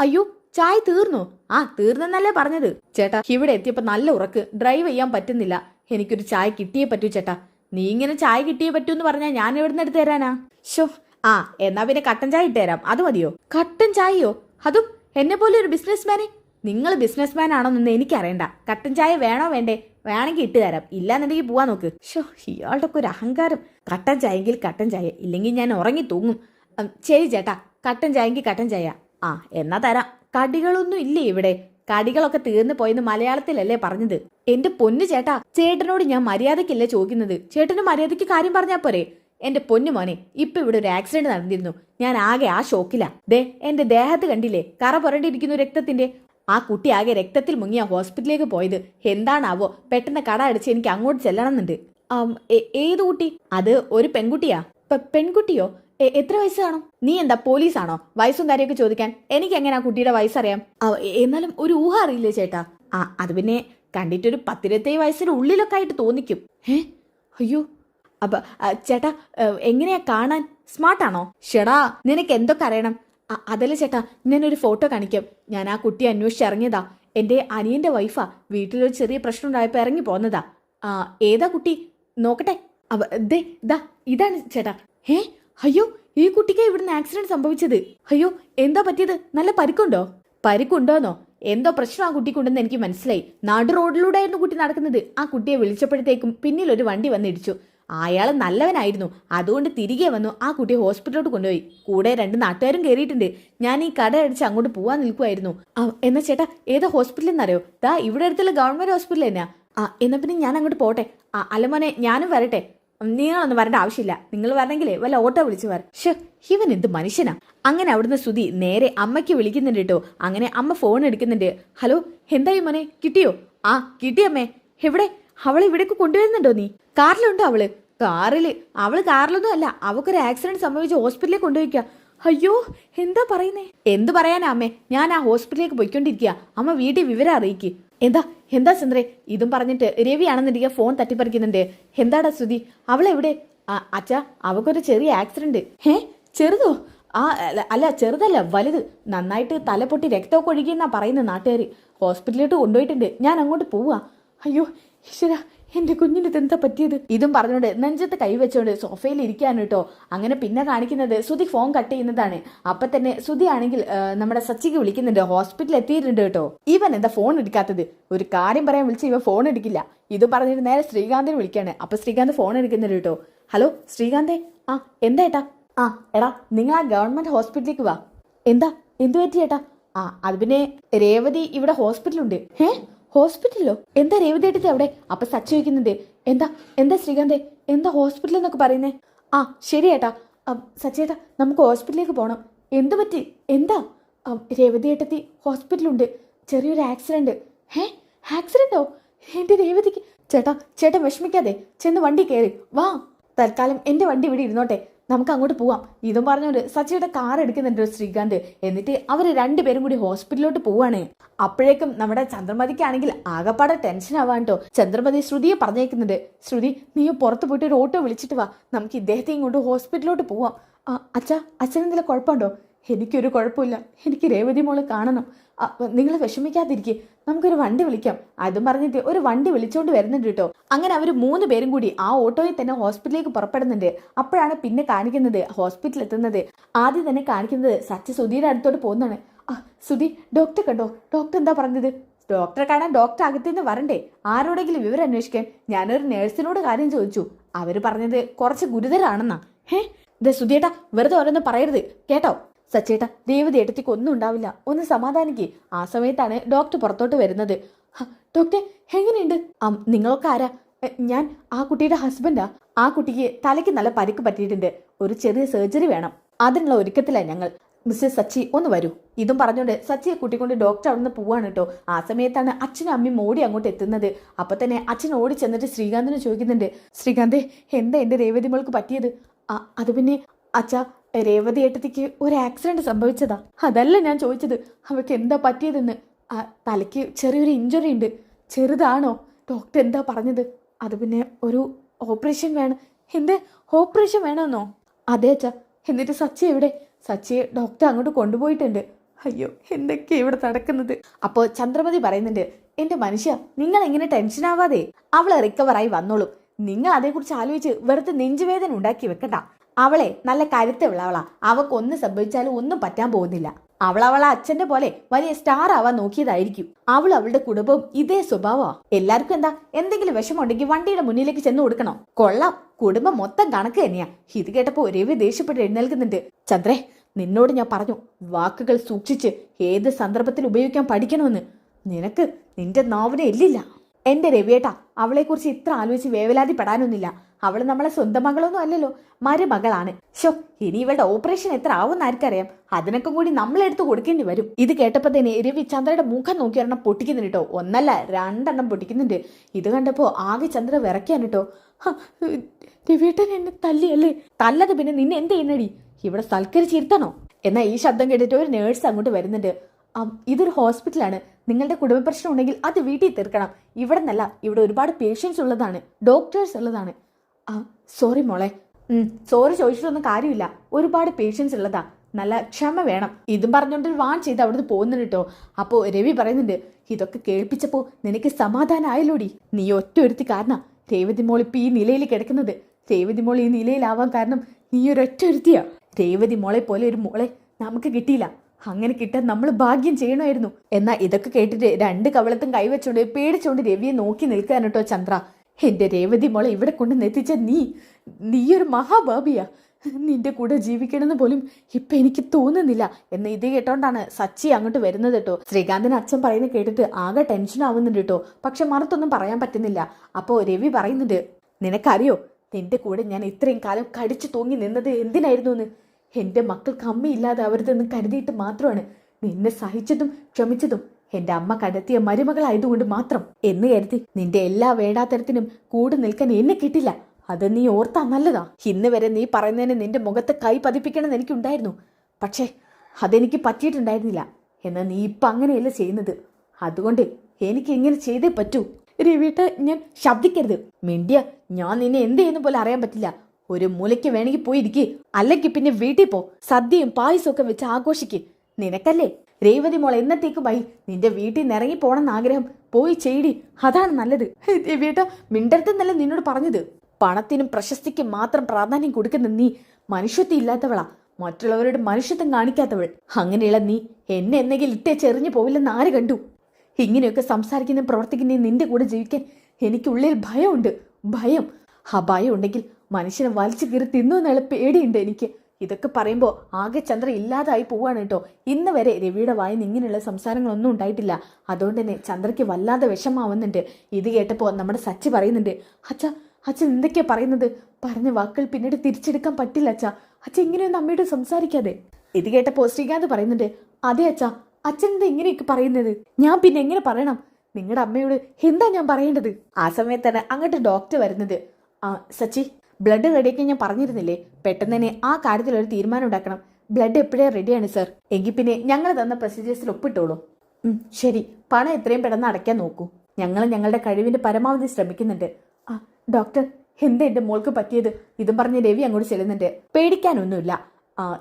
അയ്യോ ചായ തീർന്നു. ആ തീർന്നെന്നല്ലേ പറഞ്ഞത്? ചേട്ടാ ഇവിടെ എത്തിയപ്പോ നല്ല ഉറക്ക്. ഡ്രൈവ് ചെയ്യാൻ പറ്റുന്നില്ല. എനിക്കൊരു ചായ കിട്ടിയേ പറ്റൂ ചേട്ടാ. നീ ഇങ്ങനെ ചായ കിട്ടിയേ പറ്റൂ എന്ന് പറഞ്ഞാൽ ഞാൻ എവിടുന്ന് എടുത്ത് തരാനാ? ഷോ ആ എന്നാ പിന്നെ കട്ടൻ ചായ ഇട്ട് തരാം. അത് മതിയോ? കട്ടൻ ചായയോ? അതും എന്നെ പോലെ ഒരു ബിസിനസ്മാനെ നിങ്ങൾ ബിസിനസ്മാൻ ആണോന്നൊന്നും എനിക്കറിയണ്ട. കട്ടൻ ചായ വേണോ വേണ്ടേ? വേണമെങ്കിൽ ഇട്ട് തരാം. ഇല്ലാന്നുണ്ടെങ്കിൽ പോവാൻ നോക്ക്. ഷോ ഇയാളുടെ ഒക്കെ ഒരു അഹങ്കാരം. കട്ടൻ ചായെങ്കിൽ കട്ടൻ ചായ. ഇല്ലെങ്കിൽ ഞാൻ ഉറങ്ങി തൂങ്ങും. ശരി ചേട്ടാ. കട്ടൻ ചായെങ്കിൽ കട്ടൻ ചായ. ആ എന്നാ തരാം. കടികളൊന്നും ഇല്ലേ ഇവിടെ? കടികളൊക്കെ തീർന്നു പോയെന്ന് മലയാളത്തിലല്ലേ പറഞ്ഞത്? എന്റെ പൊന്നു ചേട്ടാ ചേട്ടനോട് ഞാൻ മര്യാദയ്ക്കല്ലേ ചോദിക്കുന്നത്? ചേട്ടന് മര്യാദയ്ക്ക് കാര്യം പറഞ്ഞാ പോരെ. എന്റെ പൊന്നു മോനെ ഇപ്പൊ ഇവിടെ ഒരു ആക്സിഡന്റ് നടന്നിരുന്നു. ഞാൻ ആകെ ആ ഷോക്കിലാ ദേ എന്റെ ദേഹത്ത് കണ്ടില്ലേ? കറ പുരണ്ടിരിക്കുന്നു രക്തത്തിന്റെ ആ കുട്ടി ആകെ രക്തത്തിൽ മുങ്ങിയ ഹോസ്പിറ്റലിലേക്ക് പോയത്. എന്താണാവോ? പെട്ടെന്ന് കട അടിച്ച് എനിക്ക് അങ്ങോട്ട് ചെല്ലണമെന്നുണ്ട്. ഏത് കുട്ടി? അത് ഒരു പെൺകുട്ടിയാ. പെൺകുട്ടിയോ? എത്ര വയസ്സ് കാണും? നീ എന്താ പോലീസാണോ? വയസ്സും കാര്യമൊക്കെ ചോദിക്കാൻ. എനിക്ക് എങ്ങനെ ആ കുട്ടിയുടെ വയസ്സറിയാം എന്നാലും ഒരു ഊഹ അറിയില്ലേ ചേട്ടാ? ആ അത് പിന്നെ കണ്ടിട്ടൊരു പത്തിരുപത്തേഴ് വയസ്സിന് ഉള്ളിലൊക്കെ ആയിട്ട് തോന്നിക്കും. ഏ അയ്യോ. അപ്പൊ ചേട്ടാ എങ്ങനെയാ കാണാൻ? സ്മാർട്ടാണോ? ഷെടാ നിനക്ക് എന്തൊക്കെ അറിയണം? അതല്ല ചേട്ടാ ഞാനൊരു ഫോട്ടോ കാണിക്കാം. ഞാൻ ആ കുട്ടിയെ അന്വേഷിച്ച് ഇറങ്ങിയതാ. എന്റെ അനിയന്റെ വൈഫാ വീട്ടിലൊരു ചെറിയ പ്രശ്നം ഉണ്ടായപ്പോൾ ഇറങ്ങി പോന്നതാ. ആ ഏതാ കുട്ടി? നോക്കട്ടെ. ദേ ഇതാ ഇതാണ് ചേട്ടാ. ഹേ അയ്യോ ഈ കുട്ടിക്ക് ഇവിടുന്ന് ആക്സിഡന്റ് സംഭവിച്ചത്. അയ്യോ എന്താ പറ്റിയത്? നല്ല പരിക്കുണ്ടോ? പരിക്കുണ്ടോന്നോ? എന്തോ പ്രശ്നം ആ കുട്ടിക്കുണ്ടെന്ന് എനിക്ക് മനസ്സിലായി. നാട് റോഡിലൂടെയായിരുന്നു കുട്ടി നടക്കുന്നത്. ആ കുട്ടിയെ വിളിച്ചപ്പോഴത്തേക്കും പിന്നിൽ ഒരു വണ്ടി വന്നിടിച്ചു. അയാൾ നല്ലവനായിരുന്നു. അതുകൊണ്ട് തിരികെ വന്നു. ആ കുട്ടിയെ ഹോസ്പിറ്റലിലോട്ട് കൊണ്ടുപോയി. കൂടെ രണ്ട് നാട്ടുകാരും കയറിയിട്ടുണ്ട് ഞാൻ ഈ കട അടിച്ച് അങ്ങോട്ട് പോവാൻ നിൽക്കുമായിരുന്നു എന്നാ ചേട്ടാ ഏതാ ഹോസ്പിറ്റലിൽ നിന്നറിയോ ദാ ഇവിടെ അടുത്തുള്ള ഗവൺമെന്റ് ഹോസ്പിറ്റൽ തന്നെയാ. ആ എന്നാ പിന്നെ ഞാൻ അങ്ങോട്ട് പോട്ടെ. ആ അലമോനെ ഞാനും വരട്ടെ. നിങ്ങളൊന്നും വരേണ്ട ആവശ്യമില്ല. നിങ്ങൾ വരണമെങ്കിലേ വല്ല ഓട്ടോ വിളിച്ചു വര. ഷേ ഇവൻ എന്ത് മനുഷ്യനാ? അങ്ങനെ അവിടുന്ന് സുതി നേരെ അമ്മയ്ക്ക് വിളിക്കുന്നുണ്ട് കേട്ടോ. അങ്ങനെ അമ്മ ഫോൺ എടുക്കുന്നുണ്ട്. ഹലോ എന്തായി മോനെ? കിട്ടിയോ? ആ കിട്ടിയമ്മേ. എവിടെ? അവളെ ഇവിടേക്ക് കൊണ്ടുവരുന്നുണ്ടോ നീ? കാറിലുണ്ടോ അവൾ? കാറിൽ. അവൾ കാറിലൊന്നും അല്ല. അവക്കൊരു ആക്സിഡന്റ് സംഭവിച്ച് ഹോസ്പിറ്റലിൽ കൊണ്ടുപോയിക്ക. അയ്യോ എന്താ പറയുന്നേ? എന്ത് പറയാനാ അമ്മേ? ഞാൻ ആ ഹോസ്പിറ്റലിലേക്ക് പോയിക്കൊണ്ടിരിക്കുക അമ്മ വീട്ടിൽ വിവരം അറിയിക്ക്. എന്താ? എന്താ ചന്ദ്രേ? ഇതും പറഞ്ഞിട്ട് രവിയാണെന്നിരിക്കുക ഫോൺ തട്ടിപ്പറിക്കുന്നുണ്ട്. എന്താടാ ശ്രുതി? അവളെവിടെ? അച്ഛാ അവക്കൊരു ചെറിയ ആക്സിഡന്റ് ഏ ചെറുതോ? ആ അല്ല ചെറുതല്ല വലുത്. നന്നായിട്ട് തലപൊട്ടി രക്തമൊക്കെ ഒഴുകിയെന്നാ പറയുന്നത് നാട്ടുകാർ ഹോസ്പിറ്റലിലോട്ട് കൊണ്ടുപോയിട്ടുണ്ട്. ഞാൻ അങ്ങോട്ട് പോവുക അയ്യോ ഈശ്വര എന്റെ കുഞ്ഞിന് ഇതെന്താ പറ്റിയത്? ഇതും പറഞ്ഞുകൊണ്ട് നെഞ്ചത്ത് കൈവച്ചുകൊണ്ട് സോഫയിൽ ഇരിക്കാണ് കേട്ടോ. അങ്ങനെ പിന്നെ കാണിക്കുന്നത് സുധി ഫോൺ കട്ട് ചെയ്യുന്നതാണ്. അപ്പൊ തന്നെ സുധി ആണെങ്കിൽ നമ്മുടെ സച്ചിക്ക് വിളിക്കുന്നുണ്ട്. ഹോസ്പിറ്റലിൽ എത്തിയിട്ടുണ്ട് കേട്ടോ. ഇവൻ എന്താ ഫോൺ എടുക്കാത്തത്? ഒരു കാര്യം പറയാൻ വിളിച്ച് ഇവൻ ഫോൺ എടുക്കില്ല. ഇത് പറഞ്ഞിട്ട് നേരെ ശ്രീകാന്തിനെ വിളിക്കാണ്. അപ്പൊ ശ്രീകാന്ത് ഫോൺ എടുക്കുന്നുണ്ട് കേട്ടോ. ഹലോ ശ്രീകാന്തേ? ആ എന്താ ഏട്ടാ? ആ എടാ നിങ്ങൾ ആ ഗവൺമെന്റ് ഹോസ്പിറ്റലിലേക്ക് വാ. എന്താ? എന്തു പറ്റി ഏട്ടാ? ആ അത് പിന്നെ രേവതി ഇവിടെ ഹോസ്പിറ്റലുണ്ട്. ഏ ഹോസ്പിറ്റലിലോ? എന്താ രേവതി എടുത്ത് അവിടെ? അപ്പൊ സച്ച് ചോദിക്കുന്നുണ്ട്. എന്താ എന്താ ശ്രീകാന്തേ? എന്താ ഹോസ്പിറ്റൽ എന്നൊക്കെ പറയുന്നേ? ആ ശരിയേട്ടാ സച്ചേട്ടാ നമുക്ക് ഹോസ്പിറ്റലിലേക്ക് പോകണം എന്ത് പറ്റി? എന്താ? രേവതിയേട്ടത്തി ഹോസ്പിറ്റലുണ്ട്. ചെറിയൊരു ആക്സിഡന്റ്. ഹേ ആക്സിഡന്റോ? എന്റെ രേവതിക്ക് ചേട്ടാ ചേട്ടൻ വിഷമിക്കാതെ ചെന്ന് വണ്ടി കയറി. വാ. തൽക്കാലം എന്റെ വണ്ടി ഇവിടെ ഇരുന്നോട്ടെ. നമുക്ക് അങ്ങോട്ട് പോവാം. ഇതും പറഞ്ഞോണ്ട് സച്ചിയുടെ കാർ എടുക്കുന്നുണ്ട് ശ്രീകാന്ത്. എന്നിട്ട് അവർ രണ്ടുപേരും കൂടി ഹോസ്പിറ്റലിലോട്ട് പോവാണ്. അപ്പോഴേക്കും നമ്മുടെ ചന്ദ്രമതിക്കാണെങ്കിൽ ആകപ്പാടെ ടെൻഷൻ ആവാൻ കേട്ടോ ചന്ദ്രമതി ശ്രുതിയെ പറഞ്ഞേക്കുന്നുണ്ട്. ശ്രുതി നീ പുറത്ത് പോയിട്ട് ഒരു ഓട്ടോ വിളിച്ചിട്ട് വാ. നമുക്ക് ഇദ്ദേഹത്തെയും കൊണ്ട് ഹോസ്പിറ്റലിലോട്ട് പോവാം. അച്ഛാ അച്ഛനെന്തെങ്കിലും കുഴപ്പമുണ്ടോ? എനിക്കൊരു കുഴപ്പമില്ല. എനിക്ക് രേവതി മോളെ കാണണം. നിങ്ങൾ വിഷമിക്കാതിരിക്കെ. നമുക്കൊരു വണ്ടി വിളിക്കാം. അതും പറഞ്ഞിട്ട് ഒരു വണ്ടി വിളിച്ചുകൊണ്ട് വരുന്നുണ്ട് കേട്ടോ അങ്ങനെ അവർ മൂന്ന് പേരും കൂടി ആ ഓട്ടോയിൽ തന്നെ ഹോസ്പിറ്റലിലേക്ക് പുറപ്പെടുന്നുണ്ട്. അപ്പോഴാണ് പിന്നെ കാണിക്കുന്നത് ഹോസ്പിറ്റലിൽ എത്തുന്നത്. ആദ്യം തന്നെ കാണിക്കുന്നത് സച്ചി സുധീയുടെ അടുത്തോട്ട് പോകുന്നതാണ്. ആ സുധി ഡോക്ടർ കണ്ടോ? ഡോക്ടർ എന്താ പറഞ്ഞത്? ഡോക്ടറെ കാണാൻ ഡോക്ടർ അകത്തുനിന്ന് വരണ്ടേ? ആരോടെങ്കിലും വിവരം അന്വേഷിക്കാൻ ഞാനൊരു നേഴ്സിനോട് കാര്യം ചോദിച്ചു. അവർ പറഞ്ഞത് കുറച്ച് ഗുരുതരാണെന്നാ. ഹേ? ദേ സുധിയേട്ടാ വെറുതെ ഓരോന്ന് പറയരുത്. കേട്ടോ? സച്ചേട്ടാ രേവതി ഏട്ടത്തിക്ക് ഒന്നും ഉണ്ടാവില്ല. ഒന്ന് സമാധാനിക്ക്. ആ സമയത്താണ് ഡോക്ടർ പുറത്തോട്ട് വരുന്നത്. ഡോക്ടർ എങ്ങനെയുണ്ട്? നിങ്ങളൊക്കെ ആരാ? ഞാൻ ആ കുട്ടിയുടെ ഹസ്ബൻഡാ ആ. കുട്ടിക്ക് തലയ്ക്ക് നല്ല പരിക്ക് പറ്റിയിട്ടുണ്ട്. ഒരു ചെറിയ സർജറി വേണം. അതിനുള്ള ഒരുക്കത്തിലാണ് ഞങ്ങൾ. മിസ്റ്റർ സച്ചി ഒന്ന് വരൂ. ഇതും പറഞ്ഞുകൊണ്ട് സച്ചിയെ കൂട്ടിക്കൊണ്ട് ഡോക്ടർ അവിടുന്ന് പോവാണ് കേട്ടോ ആ സമയത്താണ് അച്ഛനും അമ്മയും ഓടി അങ്ങോട്ട് എത്തുന്നത്. അപ്പൊ തന്നെ അച്ഛൻ ഓടി ചെന്നിട്ട് ശ്രീകാന്തിനെ ചോദിക്കുന്നുണ്ട്. ശ്രീകാന്തേ എന്താ എന്റെ രേവതി മോൾക്ക് പറ്റിയത്? അത് പിന്നെ അച്ഛ രേവതി ഏട്ടത്തിക്ക് ഒരു ആക്സിഡന്റ് സംഭവിച്ചതാ. അതല്ല ഞാൻ ചോദിച്ചത് അവൾക്ക് എന്താ പറ്റിയതെന്ന്? ആ, തലയ്ക്ക് ചെറിയൊരു ഇഞ്ചുറി ഉണ്ട്. ചെറുതാണോ? ഡോക്ടർ എന്താ പറഞ്ഞത്? അത് പിന്നെ ഒരു ഓപ്പറേഷൻ വേണം. എന്ത്? ഓപ്പറേഷൻ വേണമെന്നോ അതെ അച്ഛാ. എന്നിട്ട് സച്ചി എവിടെ? സച്ചിയെ ഡോക്ടർ അങ്ങോട്ട് കൊണ്ടുപോയിട്ടുണ്ട്. അയ്യോ എന്തൊക്കെയാ ഇവിടെ നടക്കുന്നത്? അപ്പോൾ ചന്ദ്രമതി പറയുന്നുണ്ട് എന്റെ മനുഷ്യ നിങ്ങൾ എങ്ങനെ ടെൻഷൻ ആവാതെ. അവളെ റിക്കവറായി വന്നോളും. നിങ്ങൾ അതേക്കുറിച്ച് ആലോചിച്ച് വെറുതെ നെഞ്ചുവേദന ഉണ്ടാക്കി വെക്കണ്ട. അവളെ നല്ല കരുത്തുള്ളവളാ അവക്കൊന്നും സംഭവിച്ചാലും ഒന്നും പറ്റാൻ പോകുന്നില്ല. അവളവളെ അവളെ അച്ഛന്റെ പോലെ വലിയ സ്റ്റാർ ആവാൻ നോക്കിയതായിരിക്കും. അവൾ അവളുടെ കുടുംബം ഇതേ സ്വഭാവമാ. എല്ലാവർക്കും എന്താ? എന്തെങ്കിലും വിഷമമുണ്ടെങ്കിൽ വണ്ടിയുടെ മുന്നിലേക്ക് ചെന്ന് കൊടുക്കണം? കൊള്ളാം. കുടുംബം മൊത്തം കണക്ക് തന്നെയാ. ഇത് കേട്ടപ്പോ ഒരേ ദേഷ്യപ്പെട്ട് എഴുന്നേൽക്കുന്നുണ്ട്. ചന്ദ്രേ നിന്നോട് ഞാൻ പറഞ്ഞു വാക്കുകൾ സൂക്ഷിച്ച് ഏത് സന്ദർഭത്തിൽ ഉപയോഗിക്കാൻ പഠിക്കണമെന്ന്. നിനക്ക് നിന്റെ നാവിനെ എല്ലില്ല. എന്റെ രവിയേട്ടാ അവളെക്കുറിച്ച് ഇത്ര ആലോചിച്ച് വേവലാതി പെടാനൊന്നില്ല അവൾ നമ്മളെ സ്വന്തം മകളൊന്നും അല്ലല്ലോ മരുമകളാണ്. ഷോ ഇനി ഇവളുടെ ഓപ്പറേഷൻ എത്ര ആവുമെന്ന് ആർക്കറിയാം അതിനൊക്കെ കൂടി നമ്മളെടുത്ത് കൊടുക്കേണ്ടി വരും. ഇത് കേട്ടപ്പോ തന്നെ രവി ചന്ദ്രയുടെ മുഖം നോക്കി ഒരെണ്ണം പൊട്ടിക്കുന്നുണ്ട് കേട്ടോ. ഒന്നല്ല രണ്ടെണ്ണം പൊട്ടിക്കുന്നുണ്ട്. ഇത് കണ്ടപ്പോ ആകെ ചന്ദ്ര വിറയ്ക്കാൻ കേട്ടോ. രവിയേട്ടൻ എന്നെ തല്ലിയല്ലേ? തല്ലത് പിന്നെ നിന്നെ എന്ത് ചെയ്യുന്നടി? ഇവിടെ സൽക്കരിച്ചിരുത്തണോ? എന്നാ ഈ ശബ്ദം കേട്ടിട്ട് ഒരു നേഴ്സ് അങ്ങോട്ട് വരുന്നുണ്ട്. ഇതൊരു ഹോസ്പിറ്റലാണ്. നിങ്ങളുടെ കുടുംബ പ്രശ്നം ഉണ്ടെങ്കിൽ അത് വീട്ടിൽ തീർക്കണം. ഇവിടെ നിന്നല്ല ഇവിടെ ഒരുപാട് പേഷ്യൻസ് ഉള്ളതാണ് ഡോക്ടേഴ്സ് ഉള്ളതാണ്. ആ സോറി മോളെ. സോറി ചോദിച്ചിട്ടൊന്നും കാര്യമില്ല. ഒരുപാട് പേഷ്യൻസ് ഉള്ളതാ. നല്ല ക്ഷമ വേണം. ഇതും പറഞ്ഞുകൊണ്ട് വാൺ ചെയ്ത് അവിടുന്ന് പോകുന്നുണ്ട് കേട്ടോ. അപ്പോൾ രവി പറയുന്നുണ്ട് ഇതൊക്കെ കേൾപ്പിച്ചപ്പോൾ നിനക്ക് സമാധാനമായല്ലോടി നീ ഒറ്റ ഒരുത്തി കാരണം രേവതി മോൾ ഇപ്പം ഈ നിലയിൽ കിടക്കുന്നത്. രേവതി മോൾ ഈ നിലയിലാവാൻ കാരണം നീ ഒരൊറ്റ ഒരുത്തിയാ. രേവതി മോളെ പോലെ ഒരു മോളെ നമുക്ക് കിട്ടിയില്ല. അങ്ങനെ കിട്ടാൻ നമ്മൾ ഭാഗ്യം ചെയ്യണമായിരുന്നു. എന്നാൽ ഇതൊക്കെ കേട്ടിട്ട് രണ്ട് കവളത്തും കൈവച്ചുകൊണ്ട് പേടിച്ചുകൊണ്ട് രവിയെ നോക്കി നിൽക്കാൻ കേട്ടോ ചന്ദ്ര. എന്റെ രേവതി മോളെ ഇവിടെ കൊണ്ട് നെത്തിച്ച നീ നീ ഒരു മഹാബാബിയാ നിന്റെ കൂടെ ജീവിക്കണമെന്ന് പോലും ഇപ്പൊ എനിക്ക് തോന്നുന്നില്ല. എന്ന് ഇത് കേട്ടോണ്ടാണ് സച്ചി അങ്ങോട്ട് വരുന്നത് കേട്ടോ. ശ്രീകാന്തിന് അച്ഛൻ പറയുന്നത് കേട്ടിട്ട് ആകെ ടെൻഷൻ ആവുന്നുണ്ട് കേട്ടോ. പക്ഷെ മറുത്തൊന്നും പറയാൻ പറ്റുന്നില്ല. അപ്പോൾ രവി പറയുന്നുണ്ട് നിനക്കറിയോ നിന്റെ കൂടെ ഞാൻ ഇത്രയും കാലം കടിച്ചു തൂങ്ങി നിന്നത് എന്തിനായിരുന്നു എന്ന്? എന്റെ മക്കൾക്ക് അമ്മയില്ലാതെ അവരുതെന്ന് കരുതിയിട്ട് മാത്രമാണ് നിന്നെ സഹിച്ചതും ക്ഷമിച്ചതും എന്റെ അമ്മ കണ്ടെത്തിയ മരുമകളായതുകൊണ്ട് മാത്രം. എന്ന് കരുതി നിന്റെ എല്ലാ വേണ്ടാത്തരത്തിനും കൂടെ നിൽക്കാൻ എന്നെ കിട്ടില്ല. അത് നീ ഓർത്താ നല്ലതാ. ഇന്ന് വരെ നീ പറയുന്നതിന് നിന്റെ മുഖത്ത് കൈ പതിപ്പിക്കണമെന്ന് എനിക്കുണ്ടായിരുന്നു. പക്ഷേ അതെനിക്ക് പറ്റിയിട്ടുണ്ടായിരുന്നില്ല. എന്നാൽ നീ ഇപ്പം അങ്ങനെയല്ല ചെയ്യുന്നത്. അതുകൊണ്ട് എനിക്ക് ഇങ്ങനെ ചെയ്തേ പറ്റൂ. രവിട്ട് ഞാൻ ശബ്ദിക്കരുത്. മിണ്ടിയ ഞാൻ നിന്നെ എന്ത് ചെയ്യുന്ന പോലെ അറിയാൻ പറ്റില്ല. ഒരു മൂലയ്ക്ക് വേണമെങ്കിൽ പോയി ഇരിക്കി അല്ലെങ്കിൽ പിന്നെ വീട്ടിൽ പോ. സദ്യയും പായസവും ഒക്കെ വെച്ച് ആഘോഷിക്ക്. നിനക്കല്ലേ? രേവതി മോൾ എന്നത്തേക്കുമായി നിന്റെ വീട്ടിൽ നിന്ന് ഇറങ്ങി പോണെന്ന് ആഗ്രഹം. പോയി ചെയ്ടി. അതാണ് നല്ലത്. രവിയേട്ട മിണ്ടരുതെന്നല്ല നിന്നോട് പറഞ്ഞത്? പണത്തിനും പ്രശസ്തിക്കും മാത്രം പ്രാധാന്യം കൊടുക്കുന്ന നീ മനുഷ്യത്വം ഇല്ലാത്തവളാ. മറ്റുള്ളവരോട് മനുഷ്യത്വം കാണിക്കാത്തവൾ. അങ്ങനെയുള്ള നീ എന്നെ എന്നെങ്കിൽ ഇട്ടേ ചെറിഞ്ഞു പോവില്ലെന്ന് ആര് കണ്ടു? ഇങ്ങനെയൊക്കെ സംസാരിക്കുന്ന പ്രവർത്തിക്കുന്ന നിന്റെ കൂടെ ജീവിക്കാൻ എനിക്കുള്ളിൽ ഭയമുണ്ട്. ഭയം. ആ ഭയം ഉണ്ടെങ്കിൽ മനുഷ്യനെ വലിച്ചു കീറി തിന്നു എന്നുള്ള പേടിയുണ്ട് എനിക്ക്. ഇതൊക്കെ പറയുമ്പോൾ ആകെ ചന്ദ്ര ഇല്ലാതായി പോവാണ് കേട്ടോ. ഇന്ന് വരെ രവിയുടെ വായിന്ന് ഇങ്ങനെയുള്ള സംസാരങ്ങളൊന്നും ഉണ്ടായിട്ടില്ല. അതുകൊണ്ട് തന്നെ ചന്ദ്രയ്ക്ക് വല്ലാതെ വിഷമാവുന്നുണ്ട്. ഇത് കേട്ടപ്പോൾ നമ്മുടെ സച്ചി പറയുന്നുണ്ട് അച്ഛ അച്ഛൻ എന്തൊക്കെയാ പറയുന്നത്? പറഞ്ഞ വാക്കുകൾ പിന്നീട് തിരിച്ചെടുക്കാൻ പറ്റില്ല അച്ഛ. അച്ഛൻ ഇങ്ങനെയൊന്നും അമ്മയോട് സംസാരിക്കാതെ. ഇത് കേട്ടപ്പോൾ ശ്രീകാന്ത് പറയുന്നുണ്ട് അതെ അച്ഛ. അച്ഛൻ എന്താ ഇങ്ങനെയൊക്കെ പറയുന്നത്? ഞാൻ പിന്നെ എങ്ങനെ പറയണം? നിങ്ങളുടെ അമ്മയോട് എന്താ ഞാൻ പറയേണ്ടത്? ആ സമയത്താണ് അങ്ങോട്ട് ഡോക്ടർ വരുന്നത്. ആ സച്ചി ബ്ലഡ് റെഡിയാക്കി ഞാൻ പറഞ്ഞിരുന്നില്ലേ? പെട്ടെന്ന് തന്നെ ആ കാര്യത്തിൽ ഒരു തീരുമാനം ഉണ്ടാക്കണം. ബ്ലഡ് എപ്പോഴേ റെഡിയാണ് സർ എങ്കിൽ പിന്നെ ഞങ്ങൾ തന്ന പ്രൊസീജിയേഴ്സിൽ ഒപ്പിട്ടോളൂ. ശരി. പണം എത്രയും പെട്ടെന്ന് അടയ്ക്കാൻ നോക്കൂ. ഞങ്ങൾ ഞങ്ങളുടെ കഴിവിന്റെ പരമാവധി ശ്രമിക്കുന്നുണ്ട്. ആ ഡോക്ടർ എന്താ എന്റെ മോൾക്ക് പറ്റിയത്? ഇതും പറഞ്ഞ് രവി അങ്ങോട്ട് ചെല്ലുന്നുണ്ട്. പേടിക്കാനൊന്നുമില്ല.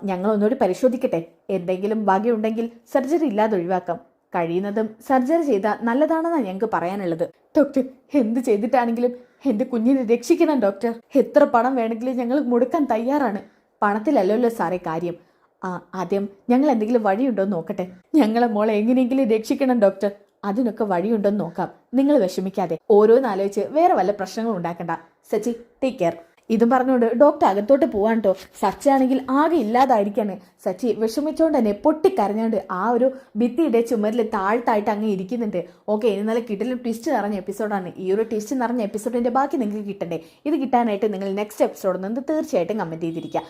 ഞങ്ങൾ ഒന്നുകൂടി പരിശോധിക്കട്ടെ. എന്തെങ്കിലും ഭാഗ്യമുണ്ടെങ്കിൽ സർജറി ഇല്ലാതെ ഒഴിവാക്കാം. കഴിയുന്നതും സർജറി ചെയ്താൽ നല്ലതാണെന്നാണ് ഞങ്ങൾക്ക് പറയാനുള്ളത്. ഡോക്ടർ എന്ത് ചെയ്തിട്ടാണെങ്കിലും എന്റെ കുഞ്ഞിനെ രക്ഷിക്കണം ഡോക്ടർ. എത്ര പണം വേണമെങ്കിലും ഞങ്ങൾ മുടക്കാൻ തയ്യാറാണ്. പണത്തിലല്ലല്ലോ സാറേ കാര്യം. ആ ആദ്യം ഞങ്ങൾ എന്തെങ്കിലും വഴിയുണ്ടോ എന്ന് നോക്കട്ടെ. ഞങ്ങളെ മോളെ എങ്ങനെയെങ്കിലും രക്ഷിക്കണം ഡോക്ടർ. അതിനൊക്കെ വഴിയുണ്ടോ എന്ന് നോക്കാം. നിങ്ങൾ വിഷമിക്കാതെ. ഓരോന്നാലോചിച്ച് വേറെ വല്ല പ്രശ്നങ്ങളും ഉണ്ടാക്കണ്ട. സച്ചി ടേക്ക് കെയർ ഇതും പറഞ്ഞുകൊണ്ട് ഡോക്ടർ അകത്തോട്ട് പോവാൻ കേട്ടോ സച്ചിയാണെങ്കിൽ ആകെ ഇല്ലാതായിരിക്കാണ്. സച്ചി വിഷമിച്ചോണ്ട് തന്നെ പൊട്ടിക്കരഞ്ഞോണ്ട് ആ ഒരു ഭിത്തിയുടെ ചുമരിൽ താഴ്ത്തായിട്ട് അങ്ങ് ഇരിക്കുന്നുണ്ട്. ഓക്കെ ഇനി നല്ല കിട്ടലും ട്വിസ്റ്റ് നിറഞ്ഞ എപ്പിസോഡാണ് ഈ ഒരു ട്വിസ്റ്റ് നിറഞ്ഞ എപ്പിസോഡിന്റെ ബാക്കി നിങ്ങൾക്ക് കിട്ടണ്ടേ? ഇത് കിട്ടാനായിട്ട് നിങ്ങൾ നെക്സ്റ്റ് എപ്പിസോഡിൽ നിന്ന് തീർച്ചയായിട്ടും കമന്റ് ചെയ്തിരിക്കുക.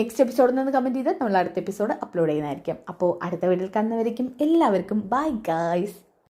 നെക്സ്റ്റ് എപ്പിസോഡിൽ നിന്ന് കമന്റ് ചെയ്ത് നമ്മൾ അടുത്ത എപ്പിസോഡ് അപ്ലോഡ് ചെയ്യുന്നതായിരിക്കും. അപ്പോൾ അടുത്ത വീഡിയോയിൽ കാണുന്നവരേക്കും എല്ലാവർക്കും ബൈ ഗായ്സ്